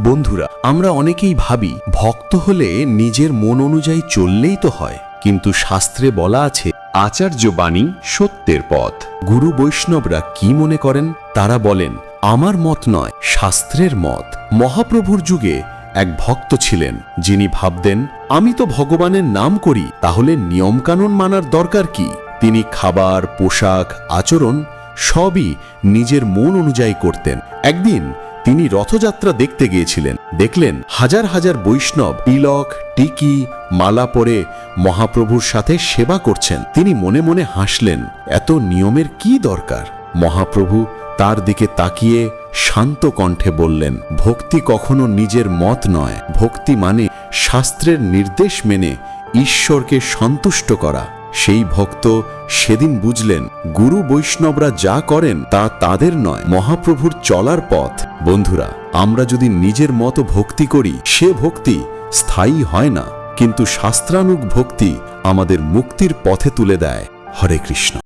বন্ধুরা, আমরা অনেকেই ভাবি, ভক্ত হলে নিজের মন অনুযায়ী চললেই তো হয়। কিন্তু শাস্ত্রে বলা আছে আচার্য বাণী সত্যের পথ। গুরু বৈষ্ণবরা কি মনে করেন? তারা বলেন, আমার মত নয়, শাস্ত্রের মত। মহাপ্রভুর যুগে এক ভক্ত ছিলেন, যিনি ভাবতেন, আমি তো ভগবানের নাম করি, তাহলে নিয়মকানুন মানার দরকার কি? তিনি খাবার, পোশাক, আচরণ সবই নিজের মন অনুযায়ী করতেন। একদিন তিনি রথযাত্রা দেখতে গিয়েছিলেন। দেখলেন হাজার হাজার বৈষ্ণব, তিলক, টিকি, মালা পরে মহাপ্রভুর সাথে সেবা করছেন। তিনি মনে মনে হাসলেন, এত নিয়মের কি দরকার? মহাপ্রভু তার দিকে তাকিয়ে শান্ত কণ্ঠে বললেন, ভক্তি কখনো নিজের মত নয়। ভক্তি মানে শাস্ত্রের নির্দেশ মেনে ঈশ্বরকে সন্তুষ্ট করা। সেই ভক্ত সেদিন বুঝলেন, গুরু বৈষ্ণবরা যা করেন তা তাদের নয়, মহাপ্রভুর চলার পথ। বন্ধুরা, আমরা যদি নিজের মতো ভক্তি করি, সে ভক্তি স্থায়ী হয় না। কিন্তু শাস্ত্রানুগ ভক্তি আমাদের মুক্তির পথে তুলে দেয়। হরে কৃষ্ণ।